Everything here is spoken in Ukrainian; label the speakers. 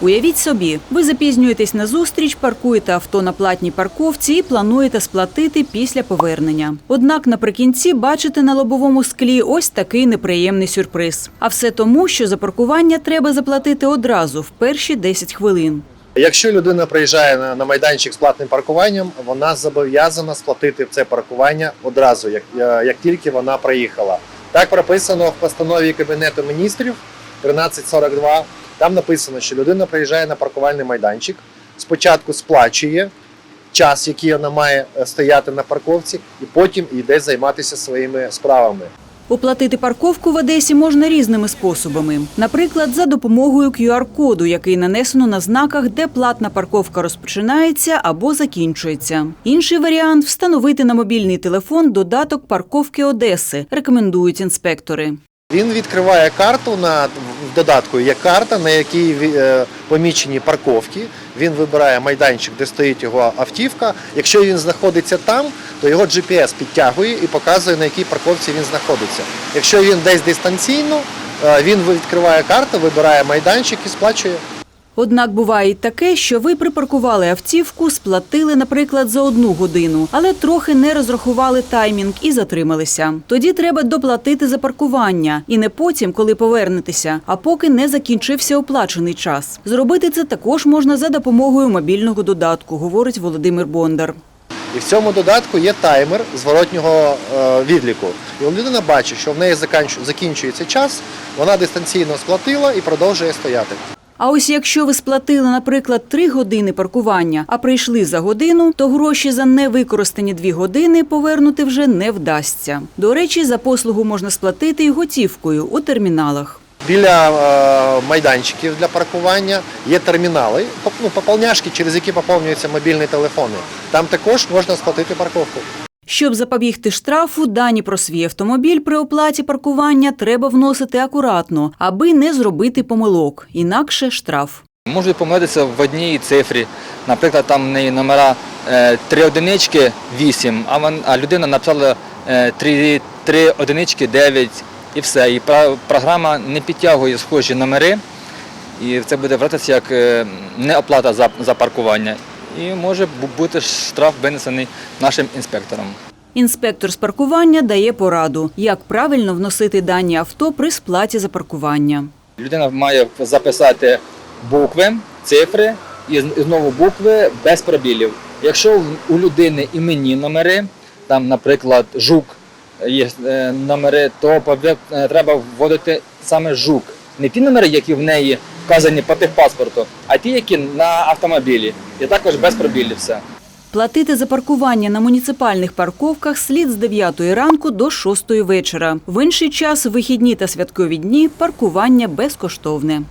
Speaker 1: Уявіть собі, ви запізнюєтесь на зустріч, паркуєте авто на платній парковці і плануєте сплатити після повернення. Однак наприкінці бачите на лобовому склі ось такий неприємний сюрприз. А все тому, що за паркування треба заплатити одразу в перші 10 хвилин.
Speaker 2: Якщо людина приїжджає на, майданчик з платним паркуванням, вона зобов'язана сплатити це паркування одразу, як, е, як тільки вона приїхала. Так прописано в постанові Кабінету міністрів 1342. Там написано, що людина приїжджає на паркувальний майданчик, спочатку сплачує час, який вона має е, стояти на парковці, і потім йде займатися своїми справами.
Speaker 1: Оплатити парковку в Одесі можна різними способами. Наприклад, за допомогою QR-коду, який нанесено на знаках, де платна парковка розпочинається або закінчується. Інший варіант встановити на мобільний телефон додаток парковки Одеси, рекомендують інспектори.
Speaker 2: Він відкриває карту на додатку. Є карта, на якій е, помічені парковки. Він вибирає майданчик, де стоїть його автівка. Якщо він знаходиться там, то його GPS підтягує і показує на якій парковці він знаходиться. Якщо він десь дистанційно, е, він відкриває карту, вибирає майданчик і сплачує.
Speaker 1: Однак буває й таке, що ви припаркували автівку, сплатили, наприклад, за одну годину, але трохи не розрахували таймінг і затрималися. Тоді треба доплатити за паркування і не потім, коли повернетеся, а поки не закінчився оплачений час. Зробити це також можна за допомогою мобільного додатку, говорить Володимир Бондар.
Speaker 2: І в цьому додатку є таймер зворотнього е, відліку. І людина бачить, що в неї закінчується час, вона дистанційно сплатила і продовжує стояти.
Speaker 1: А ось якщо ви сплатили, наприклад, 3 години паркування, а прийшли за годину, то гроші за невикористані 2 години повернути вже не вдасться. До речі, за послугу можна сплатити і готівкою у терміналах.
Speaker 2: Біля е, майданчиків для паркування є термінали, ну, поповняшки, через які поповнюються мобільні телефони. Там також можна сплатити парковку.
Speaker 1: Щоб запобігти штрафу, дані про свій автомобіль при оплаті паркування треба вносити акуратно, аби не зробити помилок. Інакше штраф.
Speaker 3: Можуть помилитися в одній цифрі. Наприклад, там в неї номера е, три одинички 8, а, людина написала е, три, одинички 9 і все. І програма не підтягує схожі номери, і це буде вважатися як е, неоплата за паркування. І може бути штраф винесений нашим інспектором.
Speaker 1: Інспектор з паркування дає пораду, як правильно вносити дані авто при сплаті за паркування.
Speaker 3: Людина має записати букви, цифри і знову букви без пробілів. Якщо у людини іменні номери, там, наприклад, жук є е, номери, то е, треба вводити саме жук. Не ті номери, які в неї вказані по техпаспорту, а ті, які на автомобілі. І також без пробілів все.
Speaker 1: Платити за паркування на муніципальних парковках слід з 9 ранку до 6 вечора. В інший час, вихідні та святкові дні, паркування безкоштовне.